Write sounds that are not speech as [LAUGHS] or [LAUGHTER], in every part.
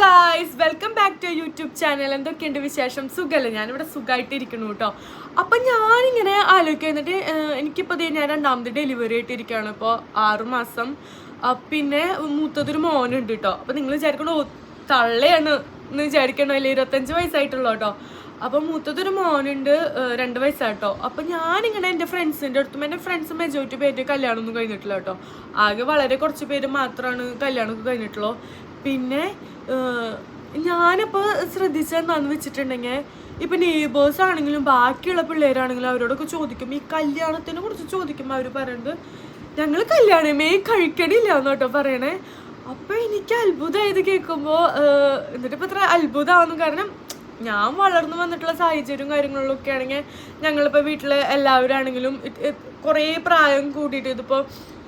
Guys welcome back to YouTube channel എന്തൊക്കെയുണ്ട് വിശേഷം? സുഖമല്ലേ ഞാനിവിടെ സുഖമായിട്ട് കേട്ടോ. അപ്പം ഞാനിങ്ങനെ ആലോചിക്കുക എന്നിട്ട് എനിക്കിപ്പോൾ ഞാൻ രണ്ടാമത് ഡെലിവറി ആയിട്ടിരിക്കുകയാണ്. ഇപ്പോൾ ആറുമാസം പിന്നെ മൂത്തതൊരു മോനുണ്ട് കേട്ടോ. അപ്പം നിങ്ങൾ വിചാരിക്കണോ "ഓ, തള്ളയാണ് എന്ന് വിചാരിക്കണോ. അല്ലേ? ഇരുപത്തഞ്ച് വയസ്സായിട്ടുള്ളൂ കേട്ടോ. അപ്പം മൂത്തതൊരു മോനുണ്ട് രണ്ട് വയസ്സാട്ടോ അപ്പം ഞാനിങ്ങനെ എന്റെ ഫ്രണ്ട്സിന്റെ അടുത്തും എന്റെ ഫ്രണ്ട്സ് മെജോറിറ്റി പേര് കല്യാണമൊന്നും കഴിഞ്ഞിട്ടില്ല കേട്ടോ. ആകെ വളരെ കുറച്ച് പേര് മാത്രമാണ് കല്യാണമൊക്കെ കഴിഞ്ഞിട്ടുള്ളൂ. പിന്നെ ഞാനിപ്പോൾ ശ്രദ്ധിച്ചെന്താന്ന് വെച്ചിട്ടുണ്ടെങ്കിൽ ഇപ്പം നെയ്ബേഴ്സ് ആണെങ്കിലും ബാക്കിയുള്ള പിള്ളേരാണെങ്കിലും അവരോടൊക്കെ ചോദിക്കും ഈ കല്യാണത്തിനെ കുറിച്ച് ചോദിക്കും അവർ പറയുന്നത് ഞങ്ങൾ കല്യാണമേ കഴിക്കണില്ല എന്നോട്ടോ പറയണേ. അപ്പൊ എനിക്ക് അത്ഭുതമായത് കേൾക്കുമ്പോൾ എന്നിട്ട് ഇപ്പൊ ഇത്ര കാരണം ഞാൻ വളർന്നു വന്നിട്ടുള്ള സാഹചര്യവും കാര്യങ്ങളിലൊക്കെ ആണെങ്കിൽ ഞങ്ങളിപ്പോൾ വീട്ടിലെ എല്ലാവരും ആണെങ്കിലും കുറേ പ്രായം കൂട്ടിയിട്ട് ഇതിപ്പോൾ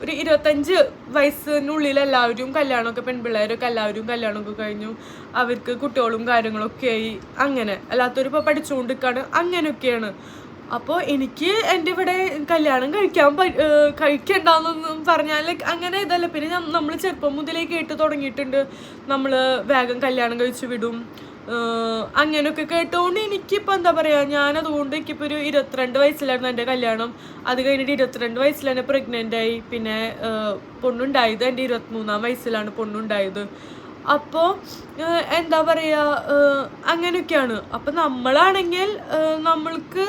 ഒരു ഇരുപത്തഞ്ച് വയസ്സിനുള്ളിൽ എല്ലാവരും കല്യാണമൊക്കെ പെൺപിള്ളേരൊക്കെ എല്ലാവരും കല്യാണമൊക്കെ കഴിഞ്ഞു. അവർക്ക് കുട്ടികളും കാര്യങ്ങളൊക്കെ ആയി. അങ്ങനെ. അല്ലാത്തവരിപ്പോൾ പഠിച്ചുകൊണ്ടിരിക്കുകയാണ് അങ്ങനെയൊക്കെയാണ്. അപ്പോൾ എനിക്ക് എന്റെ ഇവിടെ കല്യാണം കഴിക്കാൻ കഴിക്കണ്ടെന്നൊന്നും പറഞ്ഞാൽ അങ്ങനെ ഇതല്ല. പിന്നെ നമ്മൾ ചെറുപ്പം മുതലേ കേട്ട് തുടങ്ങിയിട്ടുണ്ട്. നമ്മൾ വേഗം കല്യാണം കഴിച്ചു വിടും. അങ്ങനെയൊക്കെ കേട്ടോണ്ട് എനിക്കിപ്പോൾ എന്താ പറയുക ഞാൻ അതുകൊണ്ട് എനിക്കിപ്പോൾ ഒരു ഇരുപത്തിരണ്ട് വയസ്സിലായിരുന്നു എന്റെ കല്യാണം. അത് കഴിഞ്ഞിട്ട് ഇരുപത്തിരണ്ട് വയസ്സിൽ തന്നെ pregnant ആയി. പിന്നെ പൊണ്ണുണ്ടായത് എന്റെ ഇരുപത്തിമൂന്നാം വയസ്സിലാണ് പൊണ്ണുണ്ടായത്. അപ്പോൾ എന്താ പറയുക അങ്ങനെയൊക്കെയാണ്. അപ്പം നമ്മളാണെങ്കിൽ നമ്മൾക്ക്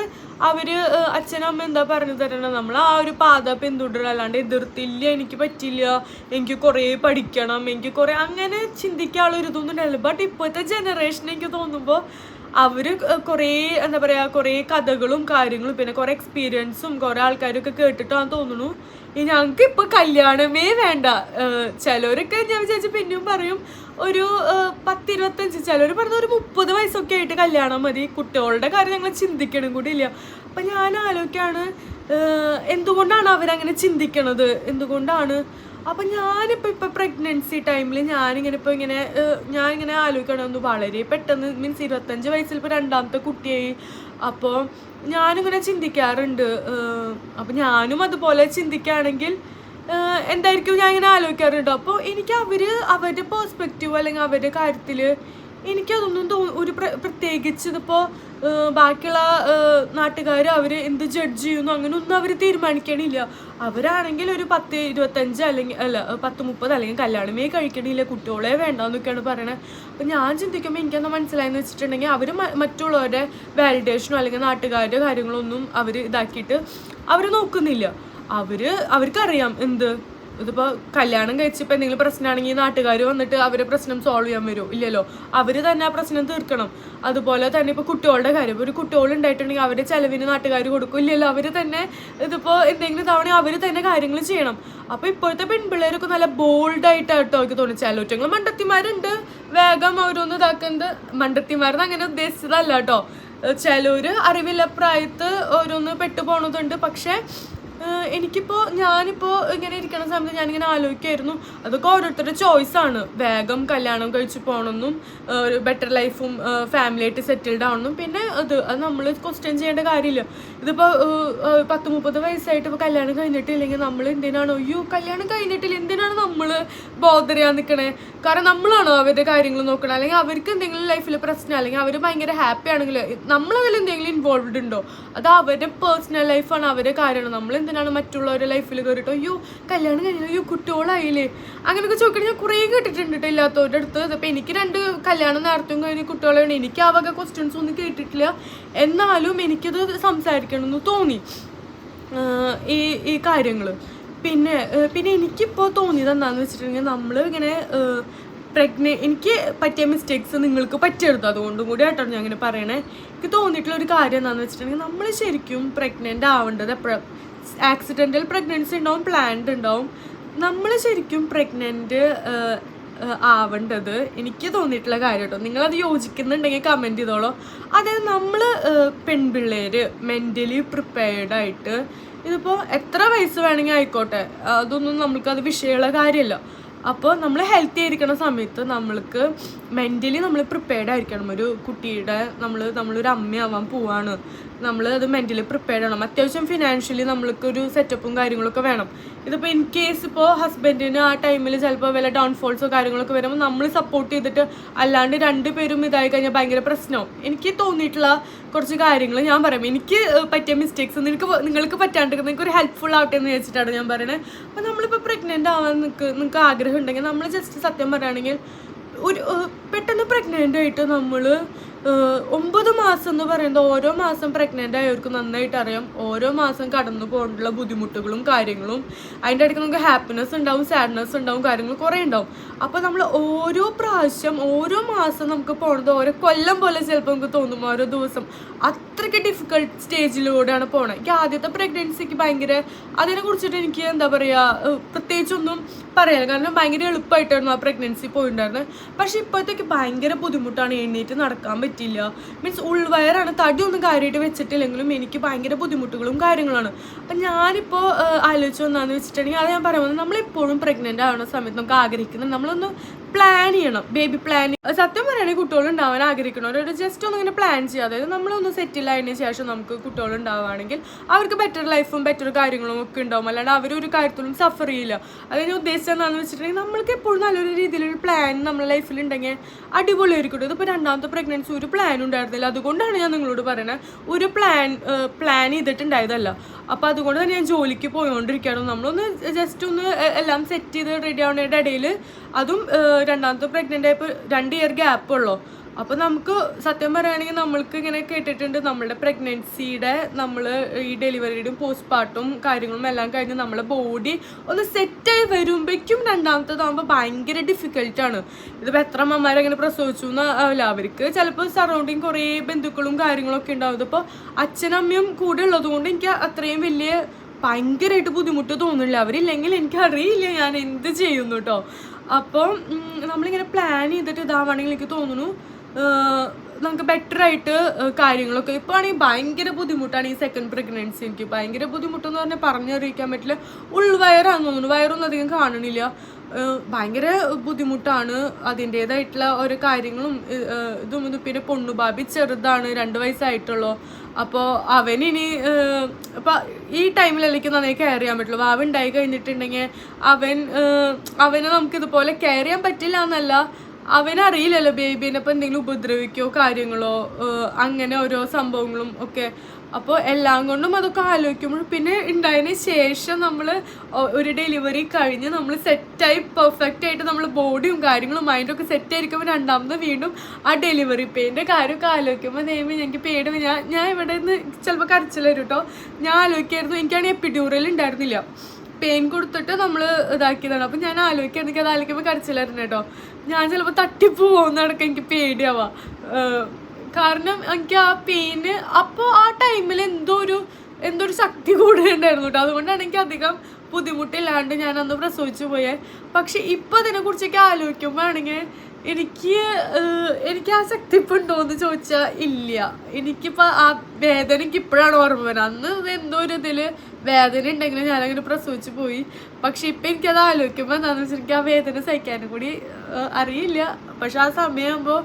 അവർ അച്ഛനും അമ്മ എന്താ പറഞ്ഞു തരണം? നമ്മൾ ആ ഒരു പാത പിന്തുടരുക. അല്ലാണ്ട് എതിർത്തില്ല എനിക്ക് പറ്റില്ല എനിക്ക് കുറേ പഠിക്കണം എനിക്ക് കുറേ അങ്ങനെ ചിന്തിക്കാനുള്ള ഒരു ഇതൊന്നും ഉണ്ടായില്ല ബട്ട് ഇപ്പോഴത്തെ ജനറേഷൻ എനിക്ക് തോന്നുമ്പോൾ അവർ കുറേ എന്താ പറയുക കുറേ കഥകളും കാര്യങ്ങളും പിന്നെ കുറേ എക്സ്പീരിയൻസും കുറേ ആൾക്കാരൊക്കെ കേട്ടിട്ടാന്ന് തോന്നുന്നു ഞങ്ങൾക്ക് ഇപ്പോൾ കല്യാണമേ വേണ്ട. ചിലവരൊക്കെ ഞാൻ വിചാരിച്ച് പിന്നെയും പറയും ഒരു പത്തിരുപത്തഞ്ച് ചിലർ പറഞ്ഞ ഒരു മുപ്പത് വയസ്സൊക്കെ ആയിട്ട് കല്യാണം മതി. കുട്ടികളുടെ കാര്യം ഞങ്ങൾ ചിന്തിക്കണം കൂടി ഇല്ല അപ്പം ഞാൻ ആലോചിക്കാണ് എന്തുകൊണ്ടാണ് അവരങ്ങനെ ചിന്തിക്കണത്? എന്തുകൊണ്ടാണ്? അപ്പം ഞാനിപ്പോൾ ഇപ്പോൾ പ്രഗ്നൻസി ടൈമിൽ ഞാനിങ്ങനെ ഇപ്പോൾ ഇങ്ങനെ ഞാനിങ്ങനെ ആലോചിക്കണമെന്ന് വളരെ പെട്ടെന്ന് മീൻസ് ഇരുപത്തഞ്ച് വയസ്സിൽ ഇപ്പോൾ രണ്ടാമത്തെ കുട്ടിയായി. അപ്പോൾ ഞാനിങ്ങനെ ചിന്തിക്കാറുണ്ട്. അപ്പം ഞാനും അതുപോലെ ചിന്തിക്കുകയാണെങ്കിൽ എന്തായിരിക്കും ഞാൻ ഇങ്ങനെ ആലോചിക്കാറുണ്ട്? അപ്പോൾ എനിക്ക് അവർ അവരുടെ പേഴ്സ്പെക്റ്റീവ് അല്ലെങ്കിൽ അവരുടെ കാര്യത്തിൽ എനിക്കതൊന്നും തോ ഒരു പ്ര പ്രത്യേകിച്ച് ഇതിപ്പോൾ ബാക്കിയുള്ള നാട്ടുകാർ അവർ എന്ത് ജഡ്ജ് ചെയ്യുന്നു അങ്ങനെ ഒന്നും അവർ തീരുമാനിക്കണില്ല. അവരാണെങ്കിൽ ഒരു പത്ത് ഇരുപത്തഞ്ച് അല്ലെങ്കിൽ അല്ല പത്ത് മുപ്പത് അല്ലെങ്കിൽ കല്യാണമേ കഴിക്കണില്ല. കുട്ടികളെ വേണ്ടെന്നൊക്കെയാണ് പറയണത് അപ്പം ഞാൻ ചിന്തിക്കുമ്പോൾ എനിക്കെന്താ മനസ്സിലായെന്ന് വെച്ചിട്ടുണ്ടെങ്കിൽ അവർ മറ്റുള്ളവരുടെ വാലിഡേഷനോ അല്ലെങ്കിൽ നാട്ടുകാരുടെ കാര്യങ്ങളൊന്നും അവർ ഇതാക്കിയിട്ട് അവർ നോക്കുന്നില്ല. അവർ അവർക്കറിയാം എന്ത്. ഇതിപ്പോൾ കല്യാണം കഴിച്ചപ്പോൾ എന്തെങ്കിലും പ്രശ്നമാണെങ്കിൽ നാട്ടുകാർ വന്നിട്ട് അവരെ പ്രശ്നം സോൾവ് ചെയ്യാൻ വരും. ഇല്ലല്ലോ. അവർ തന്നെ ആ പ്രശ്നം തീർക്കണം. അതുപോലെ തന്നെ ഇപ്പോൾ കുട്ടികളുടെ കാര്യം. ഒരു കുട്ടികൾ ഉണ്ടായിട്ടുണ്ടെങ്കിൽ അവരുടെ ചിലവിന് നാട്ടുകാർ കൊടുക്കും. ഇല്ലല്ലോ. അവർ തന്നെ ഇതിപ്പോൾ എന്തെങ്കിലും തവണ അവർ തന്നെ കാര്യങ്ങൾ ചെയ്യണം. അപ്പോൾ ഇപ്പോഴത്തെ പെൺപിള്ളേരൊക്കെ നല്ല ബോൾഡ് ആയിട്ടോ എനിക്ക് തോന്നി ചെലവറ്റങ്ങൾ മണ്ടത്തിമാരുണ്ട്. വേഗം ഓരോന്ന് ഇതാക്കുന്നത് മണ്ടത്തിമാരെന്ന് അങ്ങനെ ഉദ്ദേശിച്ചതല്ല കേട്ടോ ചിലവര് അറിവില്ല പ്രായത്ത് ഓരോന്ന് പെട്ടു പോണതുണ്ട് പക്ഷേ എനിക്കിപ്പോൾ ഞാനിപ്പോൾ ഇങ്ങനെ ഇരിക്കുന്ന സമയത്ത് ഞാനിങ്ങനെ ആലോചിക്കായിരുന്നു. അതൊക്കെ ഓരോരുത്തരുടെ ആണ്. വേഗം കല്യാണം കഴിച്ച് പോകണമെന്നും ഒരു ബെറ്റർ ലൈഫും ഫാമിലി ആയിട്ട് സെറ്റിൽഡ് ആവണമെന്നും പിന്നെ അത് അത് നമ്മൾ ക്വസ്റ്റ്യൻ ചെയ്യേണ്ട കാര്യമില്ല. ഇതിപ്പോൾ പത്ത് മുപ്പത് വയസ്സായിട്ട് ഇപ്പോൾ കല്യാണം കഴിഞ്ഞിട്ടില്ലെങ്കിൽ നമ്മൾ എന്തിനാണോ? അയ്യോ കല്യാണം കഴിഞ്ഞിട്ടില്ല. എന്തിനാണ് നമ്മൾ ബോധർ ചെയ്യാൻ നിൽക്കണേ കാരണം നമ്മളാണോ അവരുടെ കാര്യങ്ങൾ നോക്കണം? അല്ലെങ്കിൽ അവർക്ക് എന്തെങ്കിലും ലൈഫിൽ പ്രശ്നം അല്ലെങ്കിൽ അവർ ഭയങ്കര ഹാപ്പി ആണെങ്കിൽ നമ്മളതിൽ എന്തെങ്കിലും ഇൻവോൾവ്ഡ് ഉണ്ടോ? അത് അവരുടെ പേഴ്സണൽ ലൈഫാണ് അവരുടെ കാര്യമാണ്. നമ്മൾ എന്തിനാണ് മറ്റുള്ളവരുടെ ലൈഫിൽ കയറിയിട്ട് അയ്യോ കല്യാണം കഴിഞ്ഞു അയ്യോ കുട്ടികളായില്ലേ? അങ്ങനെയൊക്കെ ചോദിക്കണം ഞാൻ കുറേ കേട്ടിട്ടുണ്ട് കേട്ടോ ഇല്ലാത്തവരുടെ അടുത്ത്. അപ്പം എനിക്ക് രണ്ട് കല്യാണം നേരത്തും കഴിഞ്ഞ് കുട്ടികളാണ്. എനിക്ക് ആ വക ക്വസ്റ്റ്യൻസ് ഒന്നും കേട്ടിട്ടില്ല. എന്നാലും എനിക്കത് സംസാരിക്കണം എന്ന് തോന്നി ഈ ഈ കാര്യങ്ങൾ. പിന്നെ പിന്നെ എനിക്കിപ്പോൾ തോന്നിയത് എന്താണെന്ന് വെച്ചിട്ടുണ്ടെങ്കിൽ നമ്മൾ ഇങ്ങനെ പ്രഗ്ന എനിക്ക് പറ്റിയ മിസ്റ്റേക്സ് നിങ്ങൾക്ക് പറ്റിയെടുത്തു. അതുകൊണ്ടും കൂടി ആയിട്ടാണ് ഞാൻ അങ്ങനെ പറയണേ. എനിക്ക് തോന്നിയിട്ടുള്ള ഒരു കാര്യം എന്താണെന്ന് വെച്ചിട്ടുണ്ടെങ്കിൽ നമ്മൾ ശരിക്കും പ്രഗ്നന്റ് ആവേണ്ടത് എപ്പോഴും ആക്സിഡന്റൽ പ്രഗ്നൻസി ഉണ്ടാവും പ്ലാൻഡ് ഉണ്ടാവും. നമ്മൾ ശരിക്കും പ്രഗ്നന്റ് ആവേണ്ടത് എനിക്ക് തോന്നിയിട്ടുള്ള കാര്യം കേട്ടോ നിങ്ങളത് യോജിക്കുന്നുണ്ടെങ്കിൽ കമന്റ് ചെയ്തോളൂ. അതായത് നമ്മൾ പെൺപിള്ളേർ മെന്റലി പ്രിപ്പയർഡ് ആയിട്ട് ഇതിപ്പോൾ എത്ര വയസ്സ് വേണമെങ്കിൽ ആയിക്കോട്ടെ. അതൊന്നും നമുക്കത് വിഷയമുള്ള കാര്യമല്ല. അപ്പോൾ നമ്മൾ ഹെൽത്തി ആയിരിക്കുന്ന സമയത്ത് നമ്മൾക്ക് മെന്റലി നമ്മൾ പ്രിപ്പയർഡ് ആയിരിക്കണം. ഒരു കുട്ടിയുടെ നമ്മൾ നമ്മളൊരു അമ്മയാവാൻ പോവാണ്. നമ്മൾ അത് മെന്റലി പ്രിപ്പയർഡ് ആവണം. അത്യാവശ്യം ഫിനാൻഷ്യലി നമ്മൾക്ക് ഒരു സെറ്റപ്പും കാര്യങ്ങളൊക്കെ വേണം. ഇതിപ്പോൾ ഇൻ കേസ് ഇപ്പോൾ ഹസ്ബൻഡിന് ആ ടൈമിൽ ചിലപ്പോൾ വല്ല ഡൗൺഫോൾസോ കാര്യങ്ങളൊക്കെ വരുമ്പോൾ നമ്മൾ സപ്പോർട്ട് ചെയ്തിട്ട് അല്ലാണ്ട് രണ്ട് പേരും ഇതായി കഴിഞ്ഞാൽ ഭയങ്കര പ്രശ്നവും. എനിക്ക് തോന്നിയിട്ടുള്ള കുറച്ച് കാര്യങ്ങൾ ഞാൻ പറയാം. എനിക്ക് പറ്റിയ മിസ്റ്റേക്സ് പ- നിങ്ങൾക്ക് പറ്റാണ്ട് നിങ്ങൾക്ക് ഒരു ഹെൽപ്ഫുൾ ആവട്ടെ എന്ന് വെച്ചിട്ടാണ് ഞാൻ പറയുന്നത് അപ്പോൾ നമ്മളിപ്പോൾ പ്രഗ്നന്റ് ആവാൻ നിങ്ങൾക്ക് നിങ്ങൾക്ക് ആഗ്രഹം ഉണ്ടെങ്കിൽ നമ്മൾ ജസ്റ്റ് സത്യം പറയുകയാണെങ്കിൽ ഒരു പെട്ടെന്ന് പ്രഗ്നന്റ് ആയിട്ട് നമ്മൾ ഒമ്പത് മാസം എന്ന് പറയുന്നത് ഓരോ മാസം പ്രഗ്നന്റ് ആയവർക്ക് നന്നായിട്ട് അറിയാം. ഓരോ മാസം കടന്നു പോകാനുള്ള ബുദ്ധിമുട്ടുകളും കാര്യങ്ങളും. അതിന്റെ ഇടയ്ക്ക് നമുക്ക് ഹാപ്പിനെസ് ഉണ്ടാവും സാഡ്നെസ് ഉണ്ടാവും കാര്യങ്ങൾ കുറേ ഉണ്ടാവും. അപ്പോൾ നമ്മൾ ഓരോ പ്രാവശ്യം ഓരോ മാസം നമുക്ക് പോണത് ഓരോ കൊല്ലം പോലെ ചിലപ്പോൾ നമുക്ക് തോന്നും ഓരോ ദിവസം. അത്രയ്ക്ക് ഡിഫിക്കൾട്ട് സ്റ്റേജിലൂടെയാണ് പോണത്. എനിക്ക് ആദ്യത്തെ പ്രഗ്നൻസിക്ക് ഭയങ്കര അതിനെ കുറിച്ചിട്ട് എനിക്ക് എന്താ പറയുക പ്രത്യേകിച്ചൊന്നും പറയാൻ കാരണം ഭയങ്കര എളുപ്പമായിട്ടായിരുന്നു ആ പ്രഗ്നൻസി പോയിട്ടുണ്ടായിരുന്നത്. പക്ഷേ ഇപ്പോഴത്തേക്ക് ഭയങ്കര ബുദ്ധിമുട്ടാണ് എണ്ണീറ്റ് നടക്കാൻ പറ്റില്ല മീൻസ് ഉൾവയറാണ് ഒന്നും കാര്യമായിട്ട് വെച്ചിട്ടില്ലെങ്കിലും എനിക്ക് ഭയങ്കര ബുദ്ധിമുട്ടുകളും കാര്യങ്ങളാണ്. അപ്പം ഞാനിപ്പോൾ ആലോചിച്ച് വന്നാന്ന് വെച്ചിട്ടുണ്ടെങ്കിൽ അത് ഞാൻ പറയുന്നത് നമ്മളെപ്പോഴും പ്രഗ്നന്റ് ആവുന്ന സമയത്ത് നമുക്ക് ആഗ്രഹിക്കുന്നത് നമ്മളൊന്ന് പ്ലാൻ ചെയ്യണം. ബേബി പ്ലാൻ സത്യം പറയുകയാണെങ്കിൽ കുട്ടികൾ ഉണ്ടാവാൻ ആഗ്രഹിക്കണവർ ജസ്റ്റ് ഒന്ന് ഇങ്ങനെ പ്ലാൻ ചെയ്യുക അതായത് നമ്മളൊന്ന് സെറ്റിൽ ആയതിനു ശേഷം നമുക്ക് കുട്ടികൾ ഉണ്ടാവുകയാണെങ്കിൽ അവർക്ക് ബെറ്റർ ലൈഫും ബെറ്റർ കാര്യങ്ങളും ഒക്കെ ഉണ്ടാവും. അല്ലാണ്ട് അവരൊരു കാര്യത്തിലും സഫർ ചെയ്യില്ല. അത് ഞാൻ എന്താണെന്ന് വെച്ചിട്ടുണ്ടെങ്കിൽ നമ്മൾക്ക് എപ്പോഴും നല്ലൊരു രീതിയിലൊരു പ്ലാൻ നമ്മുടെ ലൈഫിൽ ഉണ്ടെങ്കിൽ അടിപൊളി അടിപൊളിയായിരിക്കും. ഇതിപ്പോൾ രണ്ടാമത്തെ പ്രഗ്നൻസി ഒരു പ്ലാൻ ഉണ്ടായിരുന്നില്ല. അതുകൊണ്ടാണ് ഞാൻ നിങ്ങളോട് പറയുന്നത് ഒരു പ്ലാൻ പ്ലാൻ ചെയ്തിട്ടുണ്ടായതല്ല. അപ്പോൾ അതുകൊണ്ട് തന്നെ ഞാൻ ജോലിക്ക് പോയിക്കൊണ്ടിരിക്കുകയാണ് നമ്മളൊന്ന് ജസ്റ്റ് ഒന്ന് എല്ലാം സെറ്റ് ചെയ്ത് റെഡി ആവുന്നതിന്റെ ഇടയിൽ അതും രണ്ടാമത്തെ പ്രഗ്നന്റ് ആയപ്പോൾ രണ്ട് ഇയർ ഗ്യാപ്പ് ഉള്ളൂ. അപ്പോൾ നമുക്ക് സത്യം പറയുകയാണെങ്കിൽ നമ്മൾക്ക് ഇങ്ങനെ കേട്ടിട്ടുണ്ട് നമ്മളുടെ പ്രഗ്നൻസിയുടെ നമ്മൾ ഈ ഡെലിവറിയുടെയും പോസ്റ്റ് പാർട്ടും കാര്യങ്ങളും എല്ലാം കഴിഞ്ഞ് നമ്മളെ ബോഡി ഒന്ന് സെറ്റായി വരുമ്പോഴേക്കും രണ്ടാമത്തേതാകുമ്പോൾ ഭയങ്കര ഡിഫിക്കൽട്ടാണ് ഇതിപ്പോൾ എത്ര അമ്മമാരങ്ങനെ പ്രസവിച്ചു എന്നാവില്ല അവർക്ക് ചിലപ്പോൾ സറൗണ്ടിങ് കുറേ ബന്ധുക്കളും കാര്യങ്ങളൊക്കെ ഉണ്ടാവും. ഇതിപ്പോൾ അച്ഛനമ്മയും കൂടെ ഉള്ളത് കൊണ്ട് എനിക്ക് അത്രയും വലിയ ഭയങ്കരമായിട്ട് ബുദ്ധിമുട്ട് തോന്നുന്നില്ല. അവരില്ലെങ്കിൽ എനിക്ക് അറിയില്ല ഞാൻ എന്ത് ചെയ്യുന്നു കേട്ടോ അപ്പോൾ നമ്മളിങ്ങനെ പ്ലാൻ ചെയ്തിട്ട് ഇതാവുകയാണെങ്കിൽ എനിക്ക് തോന്നുന്നു. നമുക്ക് ബെറ്റർ ആയിട്ട് കാര്യങ്ങളൊക്കെ. ഇപ്പോൾ ആണെങ്കിൽ ഭയങ്കര ബുദ്ധിമുട്ടാണ് ഈ സെക്കൻഡ് പ്രഗ്നൻസി എനിക്ക് ഭയങ്കര ബുദ്ധിമുട്ടെന്ന് പറഞ്ഞാൽ പറഞ്ഞറിയിക്കാൻ പറ്റില്ല. ഉൾവയറാന്ന് തോന്നുന്നു. വയറൊന്നും അധികം കാണണില്ല. ഭയങ്കര ബുദ്ധിമുട്ടാണ് അതിന്റേതായിട്ടുള്ള ഓരോ കാര്യങ്ങളും. ഇതും ഇതും. പിന്നെ പൊണ്ണുബാബി ചെറുതാണ് രണ്ട് വയസ്സായിട്ടുള്ളൂ. അപ്പോൾ അവനിനി ഇപ്പം ഈ ടൈമിലേക്ക് നന്നായി കെയർ ചെയ്യാൻ പറ്റുള്ളൂ. അവൻ ഉണ്ടായി കഴിഞ്ഞിട്ടുണ്ടെങ്കിൽ അവൻ അവനെ നമുക്ക് ഇതുപോലെ കെയർ ചെയ്യാൻ പറ്റില്ല എന്നല്ല. അവനറിയില്ലല്ലോ ബേബീനെ ഇപ്പം എന്തെങ്കിലും ഉപദ്രവിക്കോ കാര്യങ്ങളോ അങ്ങനെ ഓരോ സംഭവങ്ങളും ഒക്കെ. അപ്പോൾ എല്ലാം കൊണ്ടും അതൊക്കെ ആലോചിക്കുമ്പോൾ പിന്നെ ഉണ്ടായതിന് ശേഷം നമ്മൾ ഒരു ഡെലിവറി കഴിഞ്ഞ് നമ്മൾ സെറ്റായി പെർഫെക്റ്റ് ആയിട്ട് നമ്മൾ ബോഡിയും കാര്യങ്ങളും മൈൻഡും ഒക്കെ സെറ്റ് ആയിരിക്കുമ്പോൾ രണ്ടാമത് വീണ്ടും ആ ഡെലിവറി പെയിന്റെ കാര്യമൊക്കെ ആലോചിക്കുമ്പോൾ നെയ്മി എനിക്ക് പേടി ഞാൻ ഞാൻ ഇവിടെ നിന്ന് ചിലപ്പോൾ കരച്ചിൽ വരും കേട്ടോ ഞാൻ ആലോചിക്കായിരുന്നു എനിക്കാണെങ്കിൽ എപ്പിഡ്യൂറൽ ഉണ്ടായിരുന്നില്ല. പെയിൻ കൊടുത്തിട്ട് നമ്മൾ ഇതാക്കിയതാണ്. അപ്പം ഞാൻ ആലോചിക്കുക എനിക്ക് അത് ആലോചിക്കുമ്പോൾ കരച്ചിലായിരുന്നു കേട്ടോ. ഞാൻ ചിലപ്പോൾ തട്ടിപ്പോകുന്നതൊക്കെ എനിക്ക് പേടിയാവാ. കാരണം എനിക്ക് ആ പെയിന് അപ്പോൾ ആ ടൈമിൽ എന്തോ ഒരു എന്തോ ഒരു ശക്തി കൂടുതലുണ്ടായിരുന്നു കേട്ടോ. അതുകൊണ്ടാണ് എനിക്ക് അധികം ബുദ്ധിമുട്ടില്ലാണ്ട് ഞാൻ അന്ന് പ്രസവിച്ചു പോയത് പക്ഷെ ഇപ്പം അതിനെക്കുറിച്ചൊക്കെ ആലോചിക്കുമ്പോൾ ആണെങ്കിൽ എനിക്ക് എനിക്ക് ആ ശക്തി ഇപ്പം ഉണ്ടോ എന്ന് ചോദിച്ചാൽ ഇല്ല. എനിക്കിപ്പോൾ ആ വേദന എനിക്ക് ഇപ്പോഴാണ് ഓർമ്മ വരുന്നത്. അന്ന് എന്തോ ഒരു ഇതിൽ വേദന ഉണ്ടെങ്കിലും ഞാനങ്ങനെ പ്രസവിച്ച് പോയി. പക്ഷെ ഇപ്പം എനിക്കത് ആലോചിക്കുമ്പോൾ എന്താണെന്ന് വെച്ചാൽ ആ വേദന സഹിക്കാനും കൂടി അറിയില്ല. പക്ഷെ ആ സമയമാകുമ്പോൾ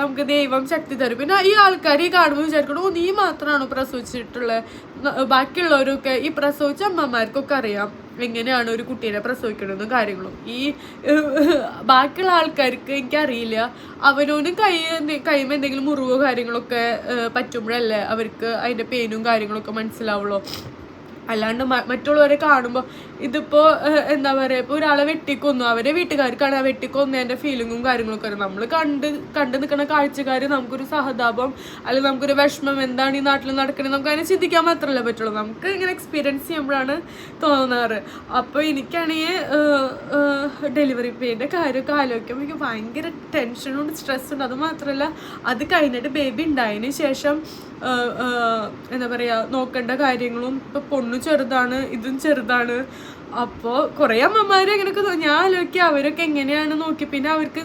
നമുക്ക് ദൈവം ശക്തി തരും. പിന്നെ ഈ ആൾക്കാർ ഈ കാണുമ്പോൾ വിചാരിക്കണം ഓ നീ മാത്രമാണോ പ്രസവിച്ചിട്ടുള്ളത് ബാക്കിയുള്ളവരൊക്കെ ഈ പ്രസവിച്ച അമ്മമാർക്കൊക്കെ അറിയാം. എങ്ങനെയാണ് ഒരു കുട്ടീനെ പ്രസവിക്കണമെന്നും കാര്യങ്ങളും? ഈ ബാക്കിയുള്ള ആൾക്കാർക്ക് എനിക്കറിയില്ല. അവനോനും കൈ കൈമ എന്തെങ്കിലും മുറിവോ കാര്യങ്ങളൊക്കെ പറ്റുമ്പോഴല്ലേ അവർക്ക് അതിന്റെ പെയിനും കാര്യങ്ങളൊക്കെ മനസ്സിലാവുള്ളൂ. അല്ലാണ്ട് മറ്റുള്ളവരെ കാണുമ്പോൾ ഇതിപ്പോൾ എന്താ പറയുക ഇപ്പോൾ ഒരാളെ വെട്ടിക്കൊന്നു. അവരെ വീട്ടുകാർക്കാണ് ആ വെട്ടിക്കൊന്നതിന്റെ ഫീലിങ്ങും കാര്യങ്ങളൊക്കെ അറിയാം. നമ്മൾ കണ്ട് കണ്ടു നിൽക്കുന്ന കാഴ്ചക്കാർ നമുക്കൊരു സഹതാപം അല്ലെങ്കിൽ നമുക്കൊരു വിഷമം. എന്താണ് ഈ നാട്ടിൽ നടക്കണത് നമുക്ക് അതിനെ ചിന്തിക്കാൻ മാത്രമല്ലേ പറ്റുള്ളൂ. നമുക്ക് ഇങ്ങനെ എക്സ്പീരിയൻസ് ചെയ്യുമ്പോഴാണ് തോന്നാറ്. അപ്പോൾ എനിക്കാണെങ്കിൽ ഡെലിവറി പെയിന്റെ കാര്യമൊക്കെ ആലോചിക്കുമ്പോൾ എനിക്ക് ഭയങ്കര ടെൻഷനുണ്ട് സ്ട്രെസ്സുണ്ട് അത് മാത്രമല്ല അത് കഴിഞ്ഞിട്ട് ബേബി ഉണ്ടായതിന് ശേഷം എന്താ പറയുക നോക്കേണ്ട കാര്യങ്ങളും ഇപ്പം പൊണ്ണു ചെറുതാണ് ഇതും ചെറുതാണ്. അപ്പോൾ കുറേ അമ്മമാർ അങ്ങനെയൊക്കെ ഞാൻ ആലോചിക്കുക അവരൊക്കെ എങ്ങനെയാണ് നോക്കി. പിന്നെ അവർക്ക്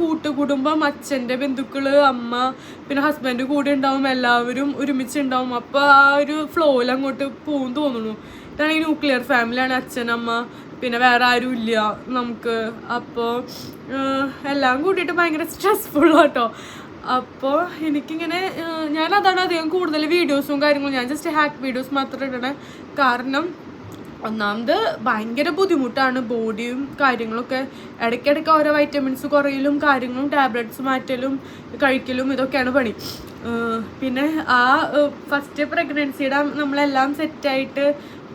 കൂട്ടുകുടുംബം അച്ഛന്റെ ബന്ധുക്കൾ അമ്മ പിന്നെ ഹസ്ബൻഡ് കൂടെ ഉണ്ടാവും എല്ലാവരും ഒരുമിച്ച് ഉണ്ടാവും അപ്പോൾ ആ ഒരു ഫ്ലോയിൽ അങ്ങോട്ട് പോകും തോന്നുന്നു. ഇതാണ് ഈ ന്യൂക്ലിയർ ഫാമിലിയാണ് അച്ഛൻ അമ്മ. പിന്നെ വേറെ ആരും ഇല്ല നമുക്ക് അപ്പോൾ എല്ലാം കൂട്ടിയിട്ട് ഭയങ്കര സ്ട്രെസ്ഫുള്ളാട്ടോ അപ്പോൾ എനിക്കിങ്ങനെ ഞാനതാണ് അധികം കൂടുതൽ വീഡിയോസും കാര്യങ്ങളും ഞാൻ ജസ്റ്റ് ഹാക്ക് വീഡിയോസ് മാത്രം ഇടണേ. കാരണം ഒന്നാമത് ഭയങ്കര ബുദ്ധിമുട്ടാണ് ബോഡിയും കാര്യങ്ങളൊക്കെ. ഇടയ്ക്കിടയ്ക്ക് ഓരോ വൈറ്റമിൻസ് കുറയലും കാര്യങ്ങളും ടാബ്ലറ്റ്സ് മാറ്റലും കഴിക്കലും ഇതൊക്കെയാണ് പണി. പിന്നെ ആ ഫസ്റ്റ് പ്രഗ്നൻസിയുടെ നമ്മളെല്ലാം സെറ്റായിട്ട്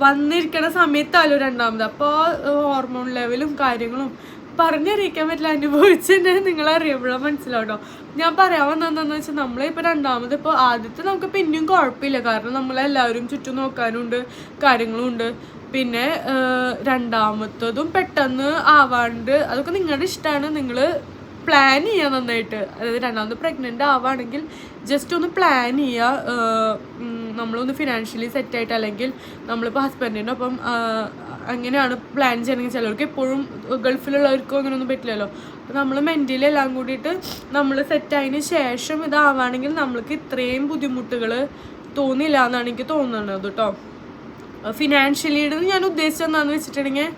വന്നിരിക്കണ സമയത്താലോ രണ്ടാമത്. അപ്പോൾ ഹോർമോൺ ലെവലും കാര്യങ്ങളും പറഞ്ഞറിയിക്കാൻ പറ്റില്ല അനുഭവിച്ചെന്നെ നിങ്ങൾ അറിയുമ്പോഴാണ് മനസ്സിലാവട്ടോ. ഞാൻ പറയാൻ വന്നതെന്ന് വെച്ചാൽ നമ്മളിപ്പോൾ രണ്ടാമത് ഇപ്പോൾ ആദ്യത്തെ നമുക്ക് പിന്നെയും കുഴപ്പമില്ല. കാരണം നമ്മളെല്ലാവരും ചുറ്റും നോക്കാനുണ്ട് കാര്യങ്ങളും ഉണ്ട്. പിന്നെ രണ്ടാമത്തതും പെട്ടെന്ന് ആവാണ്ട് അതൊക്കെ നിങ്ങളുടെ ഇഷ്ടമാണ് നിങ്ങൾ പ്ലാൻ ചെയ്യുക നന്നായിട്ട്. അതായത് രണ്ടാമത് പ്രഗ്നന്റ് ആവുകയാണെങ്കിൽ ജസ്റ്റ് ഒന്ന് പ്ലാൻ ചെയ്യുക നമ്മളൊന്ന് ഫിനാൻഷ്യലി സെറ്റായിട്ട് അല്ലെങ്കിൽ നമ്മളിപ്പോൾ ആഹ്, അങ്ങനെയാണ് പ്ലാൻ ചെയ്യണമെങ്കിൽ ചിലർക്ക് എപ്പോഴും ഗൾഫിലുള്ളവർക്കും അങ്ങനെയൊന്നും പറ്റില്ലല്ലോ. അപ്പോൾ നമ്മൾ മെന്റലി എല്ലാം കൂടിയിട്ട് നമ്മൾ സെറ്റായതിന് ശേഷം ഇതാവുകയാണെങ്കിൽ നമ്മൾക്ക് ഇത്രയും ബുദ്ധിമുട്ടുകൾ തോന്നില്ല എന്നാണ് എനിക്ക് തോന്നുന്നത് കേട്ടോ. ഫിനാൻഷ്യലിയുടെ ഞാൻ ഉദ്ദേശിച്ചത് എന്താണെന്ന് വെച്ചിട്ടുണ്ടെങ്കിൽ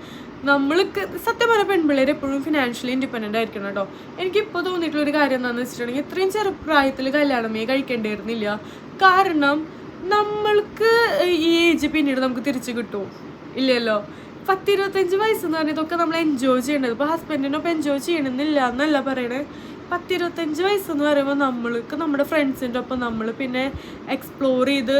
നമ്മൾക്ക് സത്യം പറഞ്ഞ പെൺപിള്ളേർ എപ്പോഴും ഫിനാൻഷ്യലി ഇൻഡിപെൻഡന്റ് ആയിരിക്കണം കേട്ടോ. എനിക്കിപ്പോൾ തോന്നിയിട്ടുള്ള ഒരു കാര്യം എന്താണെന്ന് വെച്ചിട്ടുണ്ടെങ്കിൽ ഇത്രയും ചെറുപ്രായത്തിൽ കല്യാണമേ കഴിക്കേണ്ടിയിരുന്നില്ല. കാരണം നമ്മൾക്ക് ഈ ഏജ് പിന്നീട് നമുക്ക് തിരിച്ചു കിട്ടും. ഇല്ലല്ലോ. പത്തിരുപത്തഞ്ച് വയസ്സെന്ന് പറഞ്ഞാൽ ഇതൊക്കെ നമ്മൾ എൻജോയ് ചെയ്യേണ്ടത് ഇപ്പോൾ ഹസ്ബൻഡിനൊപ്പം എൻജോയ് ചെയ്യണമെന്നില്ല എന്നല്ല പറയണേ. പത്തിരുപത്തഞ്ച് വയസ്സെന്ന് പറയുമ്പോൾ നമ്മൾക്ക് നമ്മുടെ ഫ്രണ്ട്സിന്റെ ഒപ്പം നമ്മൾ പിന്നെ എക്സ്പ്ലോർ ചെയ്ത്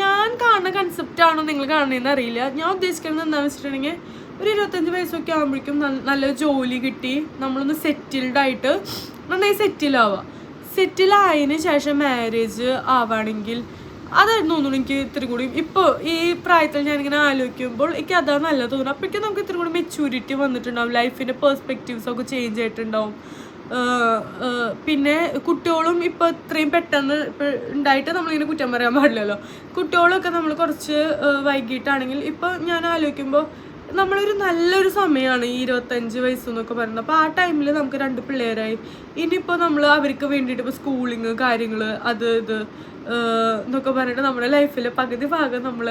ഞാൻ കാണുന്ന കൺസെപ്റ്റാണോ നിങ്ങൾ കാണുന്നതെന്ന് അറിയില്ല. ഞാൻ ഉദ്ദേശിക്കുന്നത് എന്താണെന്ന് വെച്ചിട്ടുണ്ടെങ്കിൽ ഒരു ഇരുപത്തഞ്ച് വയസ്സൊക്കെ ആകുമ്പോഴേക്കും നല്ല ജോലി കിട്ടി. നമ്മളൊന്ന് സെറ്റിൽഡ് ആയിട്ട് നന്നായി സെറ്റിലാവുക സെറ്റിലായതിന് ശേഷം മാരേജ് ആവുകയാണെങ്കിൽ അതായിരുന്നു തോന്നുന്നു എനിക്ക് ഇത്തിരി കൂടി. ഇപ്പോൾ ഈ പ്രായത്തിൽ ഞാനിങ്ങനെ ആലോചിക്കുമ്പോൾ എനിക്ക് അതാണ് നല്ലത് തോന്നുന്നു. അപ്പോഴേക്കും നമുക്ക് ഇത്തിരി കൂടി മെച്യൂരിറ്റി വന്നിട്ടുണ്ടാവും. ലൈഫിന്റെ പെർസ്പെക്റ്റീവ്സ് ഒക്കെ ചേഞ്ച് ആയിട്ടുണ്ടാവും. പിന്നെ കുട്ടികളും ഇപ്പോൾ ഇത്രയും പെട്ടെന്ന് ഇപ്പോൾ ഉണ്ടായിട്ട് നമ്മളിങ്ങനെ കുറ്റം പറയാൻ പാടില്ലല്ലോ. കുട്ടികളൊക്കെ നമ്മൾ കുറച്ച് വൈകിട്ടാണെങ്കിൽ ഇപ്പോൾ ഞാൻ ആലോചിക്കുമ്പോൾ നമ്മളൊരു നല്ലൊരു സമയമാണ് ഈ ഇരുപത്തഞ്ച് വയസ്സെന്നൊക്കെ പറയുന്നത് അപ്പോൾ ആ ടൈമിൽ നമുക്ക് രണ്ട് പിള്ളേരായി. ഇനിയിപ്പോൾ നമ്മൾ അവർക്ക് വേണ്ടിയിട്ട് ഇപ്പോൾ സ്കൂളിങ് കാര്യങ്ങൾ അത് ഇത് എന്നൊക്കെ പറഞ്ഞിട്ട് നമ്മുടെ ലൈഫിൽ പകുതി ഭാഗം നമ്മൾ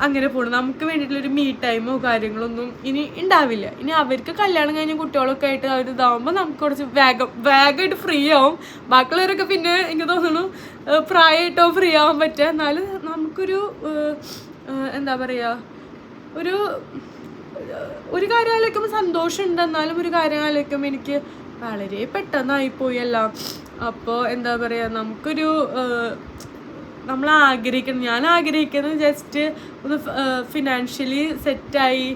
അങ്ങനെ പോകണം നമുക്ക് വേണ്ടിയിട്ടുള്ളൊരു മീ ടൈമോ കാര്യങ്ങളൊന്നും ഇനി ഉണ്ടാവില്ല ഇനി അവർക്ക് കല്യാണം കഴിഞ്ഞ കുട്ടികളൊക്കെ ആയിട്ട് അവർ ഇതാവുമ്പോൾ നമുക്ക് കുറച്ച് വേഗം വേഗമായിട്ട് ഫ്രീ ആവും. ബാക്കിയുള്ളവരൊക്കെ പിന്നെ എനിക്ക് തോന്നുന്നു പ്രായമായിട്ടോ ഫ്രീ ആവാൻ പറ്റുക എന്നാലും നമുക്കൊരു എന്താ പറയുക ഒരു ഒരു കാര്യം ആലോചിക്കുമ്പോൾ സന്തോഷമുണ്ട് ഒരു കാര്യം ആലോചിക്കുമ്പോൾ എനിക്ക് വളരെ പെട്ടെന്നായിപ്പോയി എല്ലാം അപ്പോൾ എന്താ പറയുക നമുക്കൊരു നമ്മൾ ആഗ്രഹിക്കണം ഞാൻ ആഗ്രഹിക്കുന്നത് ജസ്റ്റ് ഒന്ന് ഫിനാൻഷ്യലി സെറ്റായി